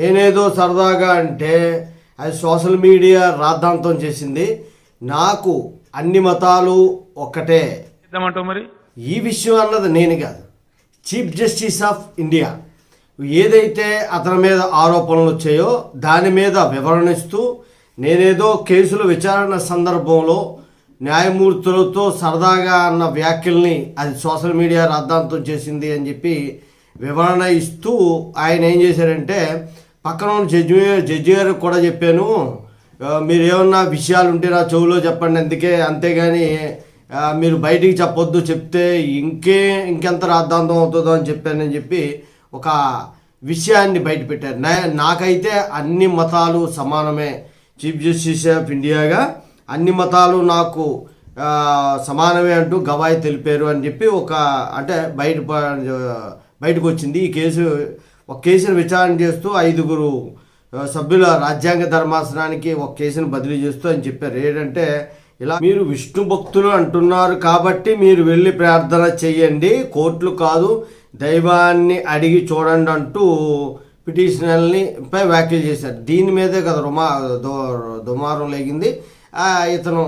నేనేదో సరదాగా అంటే అది సోషల్ మీడియా రాద్ధాంతం చేసింది. నాకు అన్ని మతాలు ఒక్కటే. మరి? ఈ విషయం అన్నది నేను కాదు. చీఫ్ జస్టిస్ ఆఫ్ ఇండియా ఏదైతే అతని మీద ఆరోపణలు వచ్చాయో దాని మీద వివరణ ఇస్తూ నేనేదో కేసుల విచారణ సందర్భంలో న్యాయమూర్తులతో సరదాగా అన్న వ్యాఖ్యల్ని అది సోషల్ మీడియా రాద్ధాంతం చేసింది అని చెప్పి వివరణ ఇస్తూ ఆయన ఏం చేశారంటే పక్కన ఉన్న జడ్జి జడ్జి గారికి కూడా చెప్పాను. మీరు ఏమన్నా విషయాలు ఉంటే నా చెవులో చెప్పండి. అందుకే అంతేగాని మీరు బయటికి చెప్పొద్దు. చెప్తే ఇంకే ఇంకెంత రాద్ధాంతం అవుతుందో అని చెప్పానని చెప్పి ఒక విషయాన్ని బయట పెట్టారు నా నాకైతే అన్ని మతాలు సమానమే. చీఫ్ జస్టిస్ ఆఫ్ ఇండియాగా అన్ని మతాలు నాకు సమానమే అంటూ గవాయి తెలిపారు అని చెప్పి ఒక అంటే బయట బయటకు వచ్చింది ఈ కేసు ఒక కేసును విచారణ చేస్తూ ఐదుగురు సభ్యుల రాజ్యాంగ ధర్మాసనానికి ఒక కేసును బదిలీ చేస్తూ అని చెప్పారు. ఏంటంటే ఇలా మీరు విష్ణు భక్తులు అంటున్నారు కాబట్టి మీరు వెళ్ళి ప్రార్థన చేయండి. కోర్టులు కాదు దైవాన్ని అడిగి చూడండి అంటూ పిటిషనల్ని పై వ్యాఖ్యలు చేశారు. దీని మీదే కదా రుమా దుమారం లేగింది. ఇతను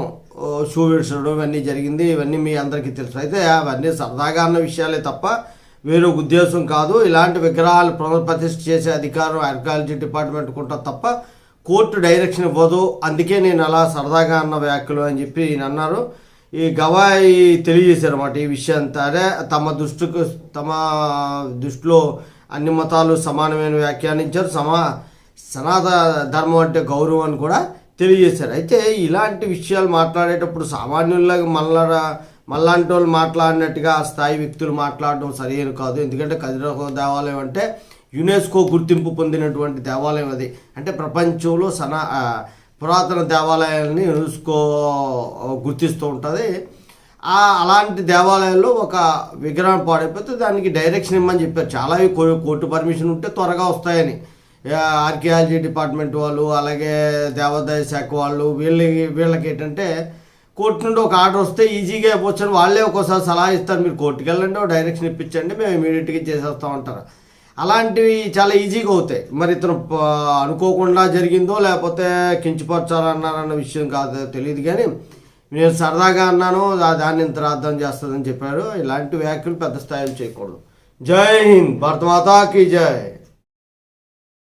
షూ విడిచడం ఇవన్నీ జరిగింది. ఇవన్నీ మీ అందరికీ తెలుసు. అయితే అవన్నీ సరదాగా అన్న విషయాలే తప్ప వేరే ఉద్దేశం కాదు. ఇలాంటి విగ్రహాలు ప్రతిష్ఠ చేసే అధికారం ఆర్కాలజీ డిపార్ట్మెంట్ ఉంటుంది తప్ప కోర్టు డైరెక్షన్ ఇవ్వదు. అందుకే నేను అలా సరదాగా అన్న వ్యాఖ్యలు అని చెప్పి ఈయన అన్నారు. ఈ గవాయి తెలియజేశారు అన్నమాట ఈ విషయం అంతా అదే తమ దృష్టికి తమ దృష్టిలో అన్ని మతాలు సమానమైన వ్యాఖ్యానించారు. సమా సనాతన ధర్మం అంటే గౌరవం అని కూడా తెలియజేశారు. అయితే ఇలాంటి విషయాలు మాట్లాడేటప్పుడు సామాన్యుల్లాగా మళ్ళా మళ్ళాంటి వాళ్ళు మాట్లాడినట్టుగా ఆ స్థాయి వ్యక్తులు మాట్లాడడం సరైన కాదు. ఎందుకంటే కదిరహో దేవాలయం అంటే యునెస్కో గుర్తింపు పొందినటువంటి దేవాలయం అది. అంటే ప్రపంచంలో సనా పురాతన దేవాలయాల్ని యునెస్కో గుర్తిస్తూ ఉంటుంది. ఆ అలాంటి దేవాలయాల్లో ఒక విగ్రహం పాడైపోతే దానికి డైరెక్షన్ ఇమ్మని చెప్పారు. చాలా కో- కోర్టు పర్మిషన్ ఉంటే త్వరగా వస్తాయని. ఆర్కియాలజీ డిపార్ట్మెంట్ వాళ్ళు అలాగే దేవాదాయ శాఖ వాళ్ళు వీళ్ళకి వీళ్ళకి ఏంటంటే కోర్టు నుండి ఒక ఆర్డర్ వస్తే ఈజీగా అయిపోవచ్చు వాళ్ళే ఒక్కోసారి సలహా ఇస్తారు. మీరు కోర్టుకి వెళ్ళండి ఒక డైరెక్షన్ ఇప్పించండి మేము ఇమీడియట్గా చేసేస్తాం అంటారు అలాంటివి చాలా ఈజీగా అవుతాయి. మరి ఇతను అనుకోకుండా జరిగిందో లేకపోతే కించపరచాలన్నారన్న విషయం కాదు తెలియదు కానీ నేను సరదాగా అన్నాను దాన్ని ఇంత అర్థం చేస్తుందని చెప్పాడు. ఇలాంటి వ్యాఖ్యలు పెద్ద స్థాయిలో చేయకూడదు. జై హింద్ భరతమాతాకి జై.